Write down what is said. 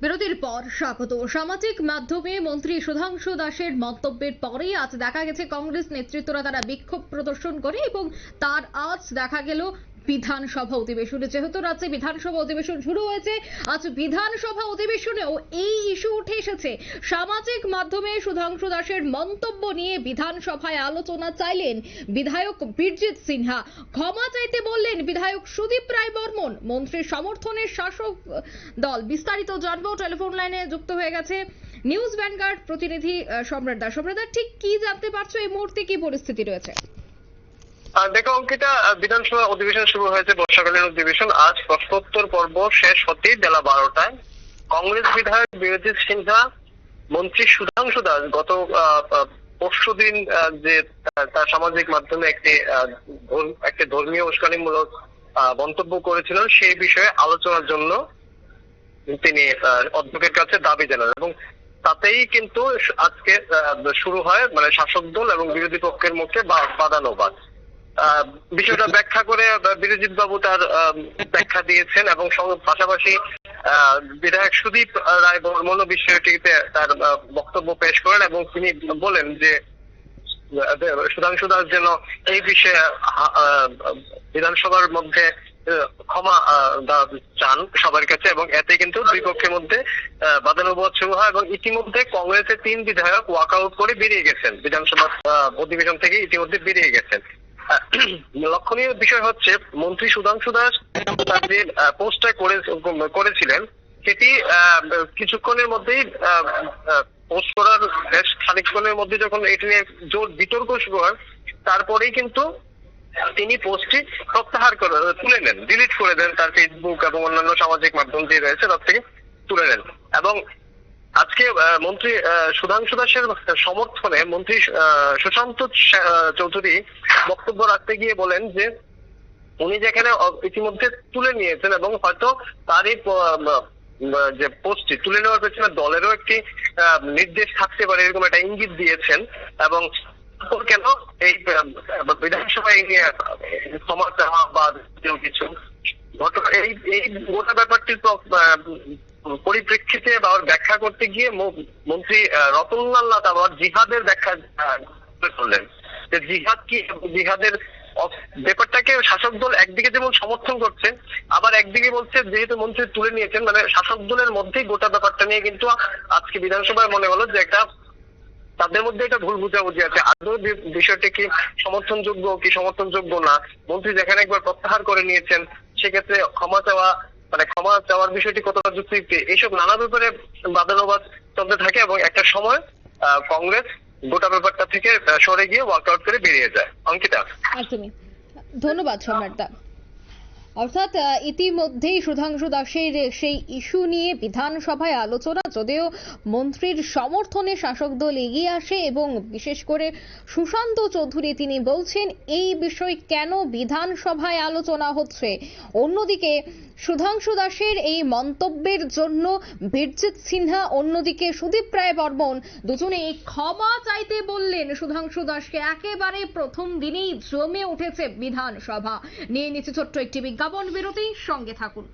বিরতির পর স্বাগত। সামাজিক মাধ্যমে মন্ত্রী সুধাংশু দাসের মন্তব্যের পরেই আজ দেখা গেছে কংগ্রেস নেতৃত্বরা তারা বিক্ষোভ প্রদর্শন করে এবং তার আজ দেখা গেল বিধানসভা অধিবেশনে, যেহেতু রাজ্যে বিধানসভা অধিবেশন শুরু হয়েছে, আজ বিধানসভা অধিবেশনেও এই ইস্যু উঠে এসেছে। সামাজিক মাধ্যমে সুধাংশু দাসের মন্তব্য নিয়ে বিধানসভায় আলোচনা চাইলেন বিধায়ক বীরজিৎ সিনহা। ক্ষমা চাইতে বললেন বিধায়ক সুদীপ রায় বর্মন, মন্ত্রীর সমর্থনে শাসক দল। বিস্তারিত জানব, টেলিফোন লাইনে যুক্ত হয়ে গেছে নিউজ ভ্যানগার্ড প্রতিনিধি সম্রাট দাস। সম্রাট ঠিক কি জানতে পারছ? এই মুহূর্তে কি পরিস্থিতি রয়েছে? দেখো, অঙ্কিতা বিধানসভা অধিবেশন শুরু হয়েছে বর্ষাকালীন অধিবেশন। আজ প্রশ্নোত্তর পর্ব শেষ হতেই বেলা বারোটায়। কংগ্রেস বিধায়ক বিরোধী সিনহা, মন্ত্রী সুধাংশু দাস গত পরশু দিন যে তার সামাজিক মাধ্যমে একটি একটি ধর্মীয় উস্কানিমূলক মন্তব্য করেছিলেন, সেই বিষয়ে আলোচনার জন্য তিনি অধ্যক্ষের কাছে দাবি জানান এবং তাতেই কিন্তু আজকে শুরু হয় মানে শাসক দল এবং বিরোধী পক্ষের মধ্যে বাদানুবাদ। বিষয়টা ব্যাখ্যা করে বিরোজিৎ বাবু তার ব্যাখ্যা দিয়েছেন এবং পাশাপাশি বিধায়ক সুদীপ রায় বর্মন বিষয়টিতে তার বক্তব্য পেশ করেন এবং তিনি বলেন যে সুধাংশু দাস যেন এই বিষয়ে বিধানসভার মধ্যে ক্ষমা চান সবার কাছে এবং এতে কিন্তু দুই পক্ষের মধ্যে বাদানুবাদ শুরু হয় এবং ইতিমধ্যে কংগ্রেসের তিন বিধায়ক ওয়াক আউট করে বেরিয়ে গেছেন। বিধানসভা অধিবেশন থেকে ইতিমধ্যে বেরিয়ে গেছেন। লক্ষণীয় বিষয় হচ্ছে, মন্ত্রী সুধাংশু দাস তার যে পোস্টটা করেছিলেন, সেটি কিছুক্ষণের মধ্যেই পোস্ট করার বেশ খানিকক্ষণের মধ্যে যখন এটি নিয়ে জোর বিতর্ক শুরু হয়, তারপরেই কিন্তু তিনি পোস্টটি প্রত্যাহার করে তুলে নেন ডিলিট করে দেন তার ফেসবুক এবং অন্যান্য সামাজিক মাধ্যম যে রয়েছে, তার থেকে তুলে নেন। এবং আজকে মন্ত্রী সুধাংশু দাসের সমর্থনে মন্ত্রী সুশান্ত চৌধুরী বক্তব্য রাখতে গিয়ে বলেন যে উনি যেখানে ইতিমধ্যে তুলে নিয়েছেন এবং হয়তো প- আহ, যে পোস্টটি তুলে নেওয়ার পেছনে দলেরও একটি নির্দেশ থাকতে পারে এরকম একটা ইঙ্গিত দিয়েছেন এবং কেন এই বিধানসভায় ক্ষমা চাওয়া বা কেউ কিছু এই এই গোটা ব্যাপারটির প্র- পরিপ্রেক্ষিতে বা ব্যাখ্যা করতে গিয়ে মন্ত্রী রতনলাল নাথ আবার জিহাদের ব্যাখ্যা ধরলেন। যে জিহাদ কি জিহাদের ব্যাপারটাকে শাসক দল একদিকে যেমন সমর্থন করছে, আবার একদিকে বলছে যেহেতু মন্ত্রী তুলে নিয়েছেন মানে শাসক দলের মধ্যেই গোটা ব্যাপারটা নিয়ে কিন্তু আজকে বিধানসভায় মনে হলো যে একটা তাদের মধ্যে একটা ভুল বুঝাবুঝি আছে। আদৌ বিষয়টি কি সমর্থনযোগ্য কি সমর্থনযোগ্য না? মন্ত্রী যেখানে একবার প্রত্যাহার করে নিয়েছেন, সেক্ষেত্রে ক্ষমা চাওয়া মানে ক্ষমা চাওয়ার বিষয়টি কতটা যুক্তি এইসব নানা ব্যাপারে বাদানুবাদ চলতে থাকে এবং একটা সময় কংগ্রেস গোটা ব্যাপারটা থেকে সরে গিয়ে ওয়ার্কআউট করে বেরিয়ে যায়। অঙ্কিতা। ধন্যবাদ সম্রাট দা অর্থাৎ ইতিমধ্যেই সুধাংশু দাসের সেই ইস্যু নিয়ে বিধানসভায় আলোচনা, যদিও মন্ত্রীর সমর্থনে শাসক দল এগিয়ে আসে এবং বিশেষ করে সুশান্ত চৌধুরী তিনি বলছেন, এই বিষয় কেন বিধানসভায় আলোচনা হচ্ছে? অন্যদিকে, সুধাংশু দাসের এই মন্তব্যের জন্য বীরজিৎ সিনহা, অন্যদিকে সুদীপ রায় বর্মন দুজনেই ক্ষমা চাইতে বললেন সুধাংশু দাসকে। একেবারে প্রথম দিনেই জমে উঠেছে বিধানসভা। নিয়ে নিচ্ছে ছোট্ট একটি বিজ্ঞাপন। বিরতি সঙ্গে থাকুন।